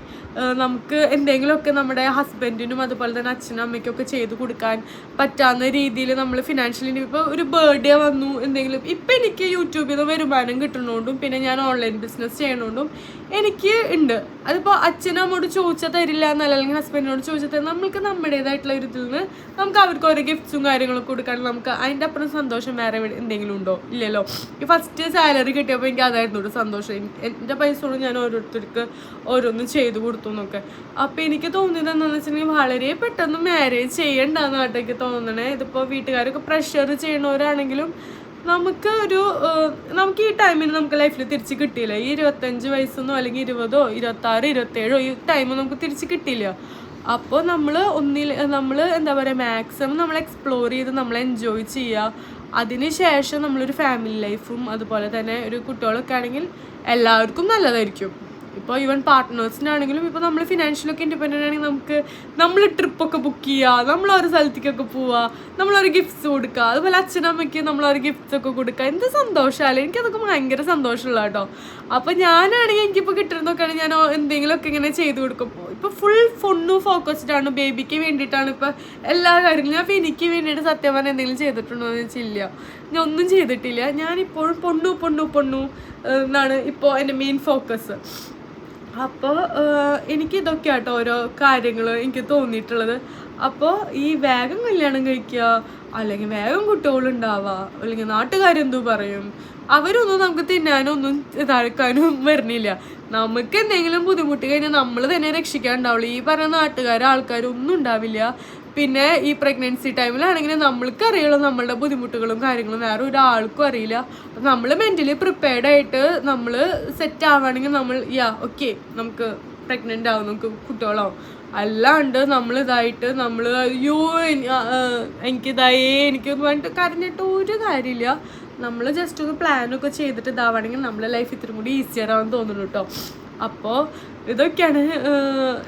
നമുക്ക് എന്തെങ്കിലുമൊക്കെ നമ്മുടെ ഹസ്ബൻഡിനും അതുപോലെ തന്നെ അച്ഛനും അമ്മയ്ക്കും ഒക്കെ ചെയ്ത് കൊടുക്കാൻ പറ്റാവുന്ന രീതിയിൽ നമ്മൾ ഫിനാൻഷ്യലി ഇപ്പോൾ ഒരു ബർത്ത്ഡേ വന്നു എന്തെങ്കിലും ഇപ്പം എനിക്ക് യൂട്യൂബിൽ നിന്ന് വരുമാനം കിട്ടുന്നതുകൊണ്ടും പിന്നെ ഞാൻ ഓൺലൈൻ ബിസിനസ് ചെയ്യണോണ്ടും എനിക്ക് ഉണ്ട് അതിപ്പോൾ അച്ഛനും അമ്മോട് ചോദിച്ചാൽ തരില്ല എന്നല്ല അല്ലെങ്കിൽ ഹസ്ബൻഡിനോട് ചോദിച്ചാൽ തരും നമ്മൾക്ക് നമ്മുടേതായിട്ടുള്ള ഒരു ഇതിൽ നിന്ന് നമുക്ക് അവർക്ക് ഓരോ ഗിഫ്റ്റ്സും കാര്യങ്ങളൊക്കെ കൊടുക്കാൻ നമുക്ക് അതിന്റെ അപ്പുറം സന്തോഷം വേറെ എന്തെങ്കിലും ഉണ്ടോ? ഇല്ലല്ലോ. ഈ ഫസ്റ്റ് സാലറി കിട്ടിയപ്പോൾ എനിക്ക് അതായിരുന്നു ഒരു സന്തോഷം. എൻ- എന്റെ പൈസ കൊണ്ട് ഞാൻ ഓരോരുത്തർക്ക് ഓരോന്നും ചെയ്തു കൊടുത്തു എന്നൊക്കെ. അപ്പം എനിക്ക് തോന്നിയത് എന്താണെന്ന് വെച്ചിട്ടുണ്ടെങ്കിൽ വളരെ പെട്ടെന്ന് മാരേജ് ചെയ്യണ്ടെന്ന് കേട്ടോ തോന്നണേ. ഇതിപ്പോൾ വീട്ടുകാരൊക്കെ പ്രഷർ ചെയ്യണവരാണെങ്കിലും നമുക്ക് ഒരു നമുക്ക് ഈ ടൈമിന് നമുക്ക് ലൈഫിൽ തിരിച്ച് കിട്ടിയില്ല. ഈ ഇരുപത്തഞ്ച് വയസ്സെന്നോ അല്ലെങ്കിൽ ഇരുപതോ ഇരുപത്താറ് ഇരുപത്തേഴോ ഈ ടൈം നമുക്ക് തിരിച്ച് കിട്ടിയില്ല. അപ്പോൾ നമ്മൾ ഒന്നിൽ നമ്മൾ എന്താ പറയുക മാക്സിമം നമ്മൾ എക്സ്പ്ലോർ ചെയ്ത് നമ്മൾ എൻജോയ് ചെയ്യുക അതിന് ശേഷം നമ്മളൊരു ഫാമിലി ലൈഫും അതുപോലെ തന്നെ ഒരു കുട്ടികളൊക്കെ ആണെങ്കിൽ എല്ലാവർക്കും നല്ലതായിരിക്കും. ഇപ്പോൾ ഈവൻ പാർട്ട്നേഴ്സിനാണെങ്കിലും ഇപ്പോൾ നമ്മൾ ഫിനാൻഷ്യലൊക്കെ ഇൻഡിപെൻഡന്റ് ആണെങ്കിൽ നമുക്ക് നമ്മൾ ട്രിപ്പൊക്കെ ബുക്ക് ചെയ്യുക നമ്മൾ ഒരു സ്ഥലത്തേക്കൊക്കെ പോവുക നമ്മളൊരു ഗിഫ്റ്റ്സ് കൊടുക്കുക അതുപോലെ അച്ഛനമ്മയ്ക്ക് നമ്മളൊരു ഗിഫ്റ്റ്സ് ഒക്കെ കൊടുക്കുക എന്ത് സന്തോഷമല്ലേ എനിക്കതൊക്കെ ഭയങ്കര സന്തോഷമുള്ള കേട്ടോ അപ്പോൾ ഞാനാണെങ്കിൽ എനിക്കിപ്പോൾ കിട്ടുന്നതൊക്കെയാണ് ഞാൻ എന്തെങ്കിലുമൊക്കെ ഇങ്ങനെ ചെയ്ത് കൊടുക്കും. ഇപ്പോൾ ഫുൾ ഫുണ്ണു ഫോക്കസ്ഡ് ആണ്. ബേബിക്ക് വേണ്ടിയിട്ടാണ് ഇപ്പൊ എല്ലാ കാര്യങ്ങളും. ഞാൻ ഇപ്പോൾ എനിക്ക് വേണ്ടിയിട്ട് സത്യം പറഞ്ഞാൽ എന്തെങ്കിലും ചെയ്തിട്ടുണ്ടോ എന്ന് വെച്ചില്ല ഞാൻ ഒന്നും ചെയ്തിട്ടില്ല. ഞാനിപ്പോഴും പൊണ്ണു പൊണ്ണു പൊണ്ണു ഏഹ്, എന്നാണ് ഇപ്പോൾ എന്റെ മെയിൻ ഫോക്കസ് അപ്പോൾ എനിക്ക് ഇതൊക്കെ ആട്ടോ ഓരോ കാര്യങ്ങൾ എനിക്ക് തോന്നിയിട്ടുള്ളത്. അപ്പോൾ ഈ വേഗം കല്യാണം കഴിക്കുക അല്ലെങ്കിൽ വേഗം കുട്ടികളുണ്ടാവുക അല്ലെങ്കിൽ നാട്ടുകാരെന്തു പറയും? അവരൊന്നും നമുക്ക് തിന്നാനൊന്നും ഇതാക്കാനും [LAUGHS] വരുന്നില്ല. നമുക്ക് എന്തെങ്കിലും ബുദ്ധിമുട്ട് കഴിഞ്ഞാൽ നമ്മൾ തന്നെ രക്ഷിക്കാണ്ടാവുള്ളൂ ഈ പറഞ്ഞ നാട്ടുകാർ ആൾക്കാരൊന്നും ഉണ്ടാവില്ല. പിന്നെ ഈ പ്രഗ്നൻസി ടൈമിലാണെങ്കിൽ നമ്മൾക്ക് അറിയുള്ള നമ്മളുടെ ബുദ്ധിമുട്ടുകളും കാര്യങ്ങളും. വേറെ ഒരാൾക്കും അറിയില്ല. നമ്മൾ മെന്റലി പ്രിപ്പയർഡ് ആയിട്ട് നമ്മൾ സെറ്റ് ആവുകയാണെങ്കിൽ നമ്മൾ യാ ഓക്കെ നമുക്ക് പ്രഗ്നന്റ് ആവും നമുക്ക് കുട്ടികളാവും. അല്ലാണ്ട് നമ്മൾ ഇതായിട്ട് നമ്മൾ അയ്യോ എനിക്കിതായേ എനിക്ക് പറഞ്ഞിട്ട് കരഞ്ഞിട്ട് ഒരു കാര്യമില്ല. നമ്മൾ ജസ്റ്റ് ഒന്ന് പ്ലാനൊക്കെ ചെയ്തിട്ട് ഇതാവണമെങ്കിൽ നമ്മളെ ലൈഫ് ഇത്തിരി കൂടി ഈസിയർ ആവാൻ തോന്നുന്നു കേട്ടോ അപ്പോൾ ഇതൊക്കെയാണ്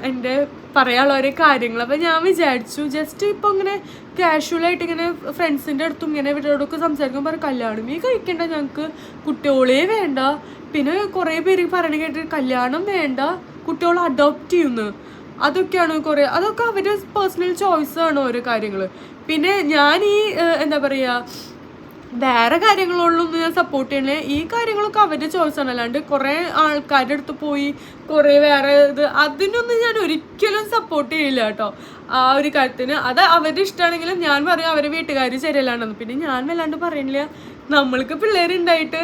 എന്റെ പറയാനുള്ള ഓരോ കാര്യങ്ങൾ. അപ്പോൾ ഞാൻ വിചാരിച്ചു ജസ്റ്റ് ഇപ്പോൾ ഇങ്ങനെ കാഷ്വലായിട്ട് ഇങ്ങനെ ഫ്രണ്ട്സിന്റെ അടുത്തും ഇങ്ങനെ ഇവരോടൊക്കെ സംസാരിക്കുമ്പോൾ പറയും കല്യാണം ഈ കഴിക്കേണ്ട ഞങ്ങൾക്ക് കുട്ടികളെ വേണ്ട. പിന്നെ കുറേ പേര് പറയണ കേട്ടിട്ട് കല്യാണം വേണ്ട. കുട്ടികളെ അഡോപ്റ്റ് ചെയ്യുന്നു. അതൊക്കെയാണ് കുറേ അതൊക്കെ അവരുടെ പേഴ്സണൽ ചോയ്സാണ് ഓരോ കാര്യങ്ങൾ പിന്നെ ഞാൻ ഈ എന്താ പറയുക വേറെ കാര്യങ്ങളോടൊന്നും ഞാൻ സപ്പോർട്ട് ചെയ്യണേ ഈ കാര്യങ്ങളൊക്കെ അവരുടെ ചോയ്സ് ആണ്. അല്ലാണ്ട് കുറേ ആൾക്കാരുടെ അടുത്ത് പോയി കുറേ വേറെ ഇത് അതിനൊന്നും ഞാൻ ഒരിക്കലും സപ്പോർട്ട് ചെയ്യില്ല കേട്ടോ. ആ ഒരു കാര്യത്തിന്. അത് അവരുടെ ഇഷ്ടമാണെങ്കിലും ഞാൻ പറയും അവരെ വീട്ടുകാർ ശരിയല്ലാണ്ടെന്ന്. പിന്നെ ഞാൻ വല്ലാണ്ട് പറയണില്ല. നമ്മൾക്ക് പിള്ളേരുണ്ടായിട്ട്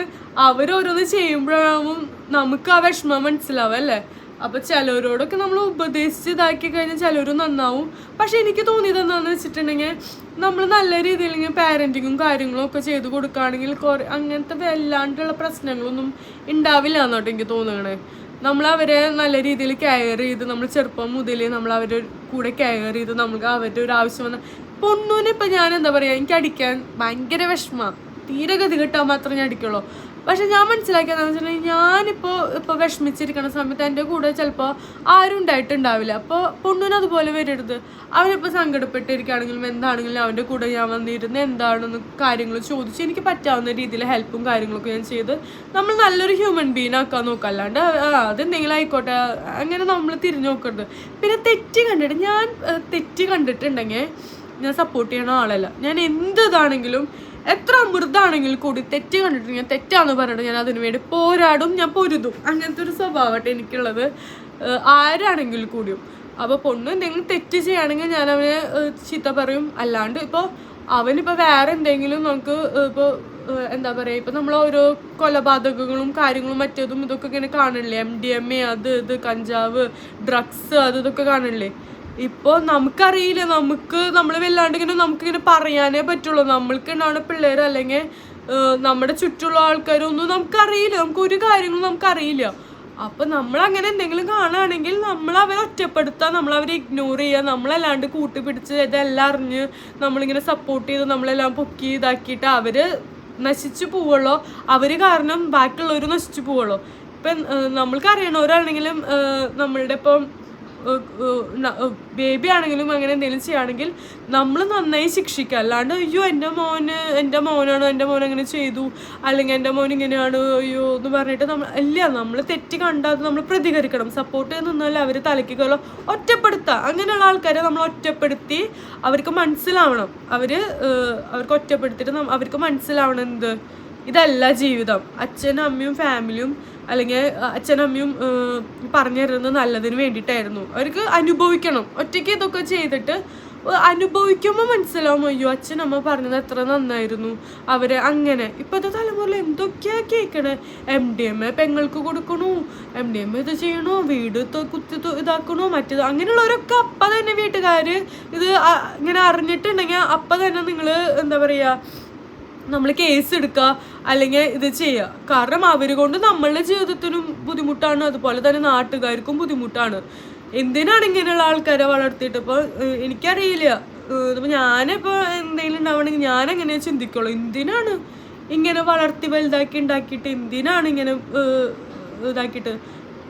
അവരോരോന്ന് ചെയ്യുമ്പോഴാവും നമുക്ക് ആ വിഷമം മനസ്സിലാവും അല്ലേ? അപ്പൊ ചിലവരോടൊക്കെ നമ്മൾ ഉപദേശിച്ച് ഇതാക്കി കഴിഞ്ഞാൽ ചിലർ നന്നാവും. പക്ഷെ എനിക്ക് തോന്നിയത് എന്താണെന്ന് വെച്ചിട്ടുണ്ടെങ്കിൽ നമ്മൾ നല്ല രീതിയിൽ ഇങ്ങനെ പാരന്റിങ്ങും കാര്യങ്ങളും ഒക്കെ ചെയ്ത് കൊടുക്കുകയാണെങ്കിൽ കുറെ അങ്ങനത്തെ വല്ലാണ്ടുള്ള പ്രശ്നങ്ങളൊന്നും ഉണ്ടാവില്ല എന്നോട്ട് എനിക്ക് തോന്നുകയാണ് നമ്മൾ അവരെ നല്ല രീതിയിൽ കെയർ ചെയ്ത് നമ്മൾ ചെറുപ്പം മുതലേ നമ്മൾ അവരുടെ കൂടെ കെയർ ചെയ്ത് നമുക്ക് അവരുടെ ഒരു ആവശ്യം വന്ന പൊണ്ണൂനെ ഇപ്പം ഞാൻ എന്താ പറയുക എനിക്ക് അടിക്കാൻ ഭയങ്കര വിഷമമാണ് തീരെ ഗതി കിട്ടാൻ മാത്രമേ ഞാൻ അടിക്കുള്ളൂ പക്ഷെ ഞാൻ മനസ്സിലാക്കിയെന്ന് വെച്ചിട്ടുണ്ടെങ്കിൽ ഞാനിപ്പോൾ ഇപ്പോൾ വിഷമിച്ചിരിക്കുന്ന സമയത്ത് എന്റെ കൂടെ ചിലപ്പോൾ ആരും ഉണ്ടായിട്ടുണ്ടാവില്ല. അപ്പോൾ പൊണ്ണുവിന് അതുപോലെ വരരുത്. അവനിപ്പോൾ സങ്കടപ്പെട്ടിരിക്കുകയാണെങ്കിലും എന്താണെങ്കിലും അവന്റെ കൂടെ ഞാൻ വന്നിരുന്ന് എന്താണെന്ന് കാര്യങ്ങൾ ചോദിച്ച് എനിക്ക് പറ്റാവുന്ന രീതിയിൽ ഹെൽപ്പും കാര്യങ്ങളൊക്കെ ഞാൻ ചെയ്ത് നമ്മൾ നല്ലൊരു ഹ്യൂമൻ ബീൻ ആക്കാൻ നോക്കുക അല്ലാണ്ട് അതെന്തെങ്കിലും ആയിക്കോട്ടെ അങ്ങനെ നമ്മൾ തിരിഞ്ഞു നോക്കരുത്. പിന്നെ തെറ്റ് കണ്ടിട്ട് ഞാൻ തെറ്റ് കണ്ടിട്ടുണ്ടെങ്കിൽ ഞാൻ സപ്പോർട്ട് ചെയ്യണ ആളല്ല. ഞാൻ എന്ത് ഇതാണെങ്കിലും എത്ര അമൃതാണെങ്കിൽ കൂടി തെറ്റ് കണ്ടിട്ട് ഞാൻ തെറ്റാന്ന് പറഞ്ഞിട്ട് ഞാൻ അതിനു വേണ്ടി പോരാടും ഞാൻ പൊരുതും. അങ്ങനത്തെ ഒരു സ്വഭാവമായിട്ട് എനിക്കുള്ളത് ആരാണെങ്കിൽ കൂടിയും. അപ്പോൾ പൊണ്ണ് എന്തെങ്കിലും തെറ്റ് ചെയ്യുകയാണെങ്കിൽ ഞാൻ അവനെ ചീത്ത പറയും. അല്ലാണ്ട് ഇപ്പോൾ അവനിപ്പോൾ വേറെ എന്തെങ്കിലും നമുക്ക് ഇപ്പോൾ എന്താ പറയുക ഇപ്പം നമ്മൾ ഓരോ കൊലപാതകങ്ങളും കാര്യങ്ങളും മറ്റേതും ഇതൊക്കെ ഇങ്ങനെ കാണില്ലേ എം ഡി എം എ അത് ഇത് കഞ്ചാവ് ഡ്രഗ്സ് അത് ഇതൊക്കെ കാണില്ലേ ഇപ്പോൾ നമുക്കറിയില്ല നമുക്ക് നമ്മൾ വല്ലാണ്ട് ഇങ്ങനെ നമുക്കിങ്ങനെ പറയാനേ പറ്റുള്ളൂ. നമ്മൾക്ക് ഉണ്ടാവുന്ന പിള്ളേർ അല്ലെങ്കിൽ നമ്മുടെ ചുറ്റുള്ള ആൾക്കാരൊന്നും നമുക്കറിയില്ല. നമുക്ക് ഒരു കാര്യങ്ങളും നമുക്കറിയില്ല. അപ്പം നമ്മൾ അങ്ങനെ എന്തെങ്കിലും കാണുകയാണെങ്കിൽ നമ്മൾ അവരെ ഒറ്റപ്പെടുത്തുക നമ്മൾ അവരെ ഇഗ്നോർ ചെയ്യുക നമ്മളല്ലാണ്ട് കൂട്ടുപിടിച്ച് ഇതെല്ലാം അറിഞ്ഞ് നമ്മളിങ്ങനെ സപ്പോർട്ട് ചെയ്ത് നമ്മളെല്ലാം പൊക്കി ഇതാക്കിയിട്ട് അവർ നശിച്ചു പോവുള്ളോ അവർ കാരണം ബാക്കിയുള്ളവർ നശിച്ചു പോവുള്ളൂ ഇപ്പം ഏഹ്, നമ്മൾക്ക് അറിയണവരാണെങ്കിലും ഏഹ്, നമ്മളുടെ ഇപ്പം ബേബി ആണെങ്കിലും അങ്ങനെ എന്തെങ്കിലും ചെയ്യുകയാണെങ്കിൽ നമ്മൾ നന്നായി ശിക്ഷിക്കുക. അല്ലാണ്ട് അയ്യോ എന്റെ മോന് എന്റെ മോനാണോ എന്റെ മോൻ അങ്ങനെ ചെയ്തു അല്ലെങ്കിൽ എന്റെ മോൻ ഇങ്ങനെയാണ് അയ്യോ എന്ന് പറഞ്ഞിട്ട് നമ്മൾ ഇല്ല നമ്മൾ തെറ്റ് കണ്ടാൽ നമ്മൾ പ്രതികരിക്കണം. സപ്പോർട്ട് നിന്നാൽ അവർ തലയ്ക്ക് കയറോ ഒറ്റപ്പെടുത്തുക അങ്ങനെയുള്ള ആൾക്കാരെ നമ്മൾ ഒറ്റപ്പെടുത്തി അവർക്ക് മനസ്സിലാവണം. അവർ അവർക്ക് ഒറ്റപ്പെടുത്തിയിട്ട് അവർക്ക് മനസ്സിലാവണം എന്ത്? ഇതല്ല ജീവിതം. അച്ഛനും അമ്മയും ഫാമിലിയും അല്ലെങ്കിൽ അച്ഛനും അമ്മയും പറഞ്ഞു തരുന്നത് നല്ലതിന് വേണ്ടിയിട്ടായിരുന്നു. അവർക്ക് അനുഭവിക്കണം. ഒറ്റയ്ക്ക് ഇതൊക്കെ ചെയ്തിട്ട് അനുഭവിക്കുമ്പോൾ മനസ്സിലാവും അയ്യോ അച്ഛനമ്മ പറഞ്ഞത് എത്ര നന്നായിരുന്നു. അവർ അങ്ങനെ. ഇപ്പോഴത്തെ തലമുറയിൽ എന്തൊക്കെയാ കേൾക്കണേ എം ഡി എം എ പെങ്ങൾക്ക് കൊടുക്കണു? എം ഡി എം എ ഇത് ചെയ്യണോ? വീട് കുത്തി ഇതാക്കണോ? മറ്റേത് അങ്ങനെയുള്ളവരൊക്കെ അപ്പം തന്നെ വീട്ടുകാർ ഇത് ഇങ്ങനെ അറിഞ്ഞിട്ടുണ്ടെങ്കിൽ അപ്പം തന്നെ നിങ്ങൾ എന്താ പറയുക നമ്മൾ കേസ് എടുക്കുക അല്ലെങ്കിൽ ഇത് ചെയ്യുക. കാരണം അവർ കൊണ്ട് നമ്മളുടെ ജീവിതത്തിനും ബുദ്ധിമുട്ടാണ്. അതുപോലെ തന്നെ നാട്ടുകാർക്കും ബുദ്ധിമുട്ടാണ്. എന്തിനാണ് ഇങ്ങനെയുള്ള ആൾക്കാരെ വളർത്തിയിട്ട്? ഇപ്പോൾ എനിക്കറിയില്ല. ഇതിപ്പോൾ ഞാനിപ്പോൾ എന്തെങ്കിലും ഉണ്ടാവണമെങ്കിൽ ഞാൻ എങ്ങനെ ചിന്തിക്കുള്ളൂ? എന്തിനാണ് ഇങ്ങനെ വളർത്തി വലുതാക്കി ഉണ്ടാക്കിയിട്ട്? എന്തിനാണ് ഇങ്ങനെ ഇതാക്കിയിട്ട്?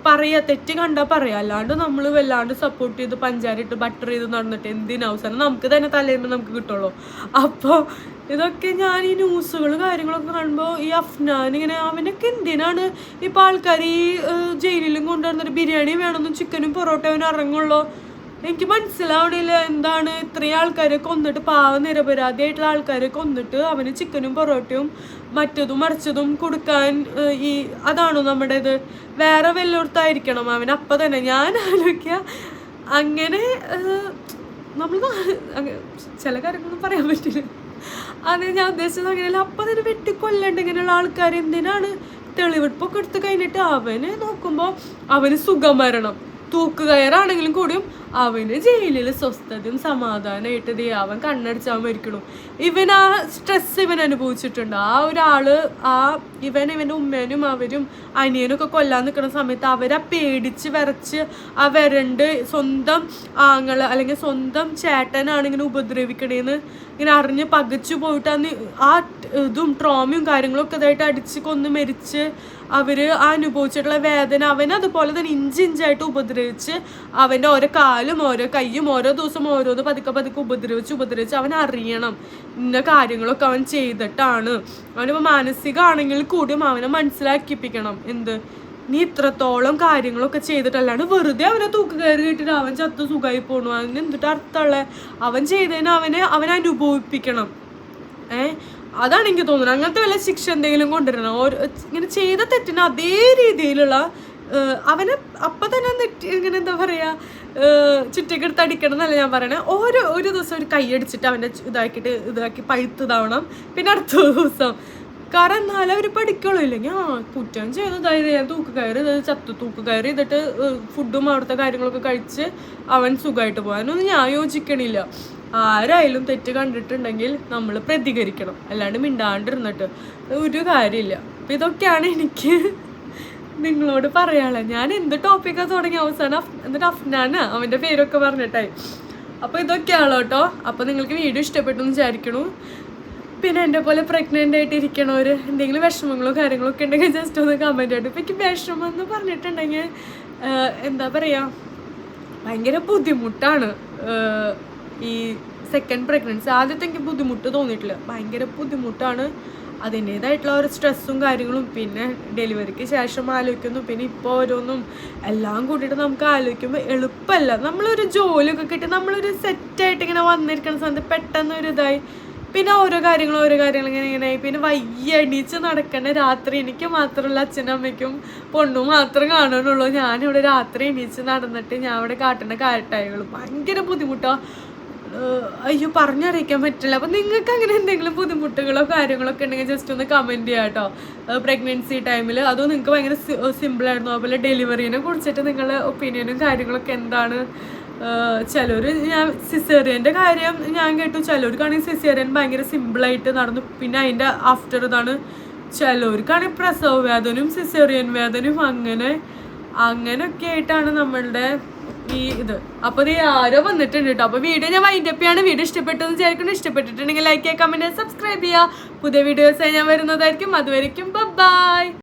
പറയാ തെറ്റ് കണ്ടാൽ പറയാം. അല്ലാണ്ട് നമ്മൾ വല്ലാണ്ട് സപ്പോർട്ട് ചെയ്ത് പഞ്ചാരിട്ട് ബട്ടർ ചെയ്ത് നടന്നിട്ട് എന്തിനാ അവസാനം നമുക്ക് തന്നെ തലേന്ന് നമുക്ക് കിട്ടുള്ളൂ. അപ്പോൾ ഇതൊക്കെ ഞാൻ ഈ ന്യൂസുകൾ കാര്യങ്ങളൊക്കെ കാണുമ്പോൾ ഈ അഫ്നാൻ ഇങ്ങനെ അവനൊക്കെ എന്തിനാണ് ഇപ്പം ആൾക്കാർ ഈ ജയിലിലും കൊണ്ടുവന്നിട്ട് ബിരിയാണി വേണമെന്നും ചിക്കനും പൊറോട്ടയും ഇറങ്ങുള്ളൂ എനിക്ക് മനസ്സിലാവണില്ല എന്താണ് ഇത്രയും ആൾക്കാരെ കൊന്നിട്ട് പാവ നിരപരാധിയായിട്ടുള്ള ആൾക്കാരെ കൊന്നിട്ട് അവന് ചിക്കനും പൊറോട്ടയും മറ്റതും മറിച്ചതും കൊടുക്കാൻ ഈ അതാണോ നമ്മുടെ ഇത് വേറെ വല്ലയിടത്തായിരിക്കണം അവൻ. അപ്പം തന്നെ ഞാൻ ആലോചിക്കുക അങ്ങനെ നമ്മൾ ചില കാര്യങ്ങളൊന്നും പറയാൻ പറ്റില്ല. അത് ഞാൻ ഉദ്ദേശിച്ചത് അങ്ങനെയല്ല. അപ്പം തന്നെ വെട്ടിക്കൊല്ലണ്ട ഇങ്ങനെയുള്ള ആൾക്കാർ എന്തിനാണ് തെളിവെടുപ്പൊക്കെ എടുത്ത് കഴിഞ്ഞിട്ട് അവന് നോക്കുമ്പോൾ അവന് സുഖമരണം തൂക്കുകയറാണെങ്കിലും കൂടിയും അവന് ജയിലിൽ സ്വസ്ഥതയും സമാധാനമായിട്ട് ദേ അവൻ കണ്ണടിച്ചാൽ മരിക്കണു. ഇവൻ ആ സ്ട്രെസ് ഇവൻ അനുഭവിച്ചിട്ടുണ്ട്. ആ ഒരാൾ ആ ഇവൻ ഇവന്റെ ഉമ്മേനും അവരും അനിയനും ഒക്കെ കൊല്ലാൻ നിൽക്കുന്ന സമയത്ത് അവരെ പേടിച്ച് വരച്ച് ആ വരണ്ട് സ്വന്തം ആങ്ങൾ അല്ലെങ്കിൽ സ്വന്തം ചേട്ടനാണ് ഇങ്ങനെ ഉപദ്രവിക്കണേന്ന് ഇങ്ങനെ അറിഞ്ഞ് പകച്ചു പോയിട്ട് ആ ഇതും ട്രോമയും കാര്യങ്ങളും ഒക്കെ ഇതായിട്ട് അടിച്ച് കൊന്ന് മരിച്ച് അവർ ആ അനുഭവിച്ചിട്ടുള്ള വേദന അവൻ അതുപോലെ തന്നെ ഇഞ്ചിഞ്ചായിട്ട് ഉപദ്രവിച്ച് അവന്റെ ഓരോ കാലും ഓരോ കൈയും ഓരോ ദിവസം ഓരോന്ന് പതുക്കെ പതുക്കെ ഉപദ്രവിച്ച് ഉപദ്രവിച്ച് അവൻ അറിയണം ഇന്ന കാര്യങ്ങളൊക്കെ അവൻ ചെയ്തിട്ടാണ്. അവനിപ്പോൾ മാനസികമാണെങ്കിൽ കൂടിയും അവനെ മനസ്സിലാക്കിപ്പിക്കണം. എന്ത്? നീ ഇത്രത്തോളം കാര്യങ്ങളൊക്കെ ചെയ്തിട്ടല്ലാണ്ട് വെറുതെ അവനെ തൂക്ക് കയറി കിട്ടിയിട്ട് അവൻ ചത്ത് സുഖമായി പോണു. അതിന് എന്തിട്ട് അർത്ഥമുള്ള അവൻ ചെയ്തതിന് അവനെ അവനെ അനുഭവിപ്പിക്കണം. ഏ? അതാണ് എനിക്ക് തോന്നുന്നത്. അങ്ങനത്തെ വല്ല ശിക്ഷ എന്തെങ്കിലും കൊണ്ടുവരണം? ഓരോ ഇങ്ങനെ ചെയ്ത തെറ്റിന് അതേ രീതിയിലുള്ള അവനെ അപ്പം തന്നെ നെറ്റ് ഇങ്ങനെ എന്താ പറയുക ചുറ്റക്കെടുത്ത് അടിക്കണം എന്നല്ല ഞാൻ പറയണേ. ഓരോ ഒരു ദിവസം ഒരു കൈയടിച്ചിട്ട് അവന്റെ ഇതാക്കിയിട്ട് ഇതാക്കി പഴുത്തതാവണം പിന്നെ അടുത്ത ദിവസം കാരണം എന്നാലും അവർ പഠിക്കുള്ളൂ. ഇല്ലെങ്കിൽ ആ കുറ്റം ചെയ്തതായത് ഞാൻ തൂക്ക് കയറി ഇത് ചത്തു തൂക്ക് കയറി ചെയ്തിട്ട് ഫുഡും അവിടുത്തെ കാര്യങ്ങളൊക്കെ കഴിച്ച് അവൻ സുഖമായിട്ട് പോകാനൊന്നും ഞാൻ യോജിക്കണില്ല. ആരായാലും തെറ്റ് കണ്ടിട്ടുണ്ടെങ്കിൽ നമ്മൾ പ്രതികരിക്കണം. അല്ലാണ്ട് മിണ്ടാണ്ടിരുന്നിട്ട്. ഒരു കാര്യമില്ല. അപ്പം ഇതൊക്കെയാണ് എനിക്ക് നിങ്ങളോട് പറയാനുള്ളത് ഞാൻ എന്ത് ടോപ്പിക്കാണ് തുടങ്ങി? അവസാനം എന്നിട്ട് അഫ്നാന? അവന്റെ പേരൊക്കെ പറഞ്ഞിട്ടായി. അപ്പോൾ ഇതൊക്കെയാണ് കേട്ടോ അപ്പോൾ നിങ്ങൾക്ക് വീഡിയോ ഇഷ്ടപ്പെട്ടു എന്ന് വിചാരിക്കണു. പിന്നെ എന്റെ പോലെ പ്രഗ്നന്റ് ആയിട്ട് ഇരിക്കണവർ എന്തെങ്കിലും വിഷമങ്ങളോ കാര്യങ്ങളോ ഒക്കെ ഉണ്ടെങ്കിൽ ജസ്റ്റ് ഒന്ന് കമന്റ് ആയിട്ട് ഇപ്പം എനിക്ക് വിഷമം എന്ന് പറഞ്ഞിട്ടുണ്ടെങ്കിൽ എന്താ പറയുക ഭയങ്കര ബുദ്ധിമുട്ടാണ്. ഈ സെക്കൻഡ് പ്രഗ്നൻസി ആദ്യത്തെ എനിക്ക് ബുദ്ധിമുട്ട് തോന്നിയിട്ടില്ല. ഭയങ്കര ബുദ്ധിമുട്ടാണ്. അതിന്റേതായിട്ടുള്ള ഒരു സ്ട്രെസ്സും കാര്യങ്ങളും. പിന്നെ ഡെലിവറിക്ക് ശേഷം ആലോചിക്കുന്നു. പിന്നെ ഇപ്പോൾ ഓരോന്നും എല്ലാം കൂട്ടിയിട്ട് നമുക്ക് ആലോചിക്കുമ്പോൾ എളുപ്പമല്ല. നമ്മളൊരു ജോലിയൊക്കെ കിട്ടി നമ്മളൊരു സെറ്റായിട്ട് ഇങ്ങനെ വന്നിരിക്കുന്ന സമയത്ത് പെട്ടെന്ന് ഒരു ഇതായി. പിന്നെ ഓരോ കാര്യങ്ങളും ഓരോ കാര്യങ്ങളും ഇങ്ങനെ ഇങ്ങനെ. പിന്നെ വയ്യ എണീച്ച് നടക്കണ രാത്രി എനിക്ക് മാത്രമല്ല അച്ഛനും അമ്മയ്ക്കും പൊണ്ണും മാത്രം കാണാനുള്ളൂ. ഞാനിവിടെ രാത്രി എണീച്ച് നടന്നിട്ട് ഞാൻ ഇവിടെ കാട്ടുന്ന കാട്ടായകളും ഭയങ്കര ബുദ്ധിമുട്ടാ. ഏഹ് അയ്യോ പറഞ്ഞറിയിക്കാൻ പറ്റില്ല. അപ്പം നിങ്ങൾക്ക് അങ്ങനെ എന്തെങ്കിലും ബുദ്ധിമുട്ടുകളോ കാര്യങ്ങളോ ഒക്കെ ഉണ്ടെങ്കിൽ ജസ്റ്റ് ഒന്ന് കമന്റ് ചെയ്യാം കേട്ടോ പ്രഗ്നൻസി ടൈമിൽ അതോ നിങ്ങൾക്ക് ഭയങ്കര സിമ്പിളായിരുന്നു അതുപോലെ ഡെലിവറീനെ കുറിച്ചിട്ട് നിങ്ങളുടെ ഒപ്പീനിയനും കാര്യങ്ങളൊക്കെ എന്താണ്? ചിലർ ഞാൻ സിസേറിയന്റെ കാര്യം ഞാൻ കേട്ടു. ചിലവർക്കാണെങ്കിൽ സിസേറിയൻ ഭയങ്കര സിമ്പിളായിട്ട് നടന്നു. പിന്നെ അതിന്റെ ആഫ്റ്റർ ഇതാണ് ചിലവർക്കാണെങ്കിൽ പ്രസവ വേദനയും സിസേറിയൻ വേദനയും അങ്ങനെ അങ്ങനെയൊക്കെ ആയിട്ടാണ് നമ്മളുടെ ഈ ഇത്. അപ്പൊ ഇത് ആരോ വന്നിട്ടുണ്ട് കേട്ടോ അപ്പൊ വീഡിയോ ഞാൻ വൈൻഡപ്പ് ചെയ്യാണ്. വീഡിയോ ഇഷ്ടപ്പെട്ടെന്ന് വിചാരിക്കുന്നു. ഇഷ്ടപ്പെട്ടിട്ടുണ്ടെങ്കിൽ ലൈക്ക് ചെയ്യുക കമന്റ് സബ്സ്ക്രൈബ് ചെയ്യുക. പുതിയ വീഡിയോസ് ഞാൻ വരുന്നതായിരിക്കും. അതുവരെയും ബൈ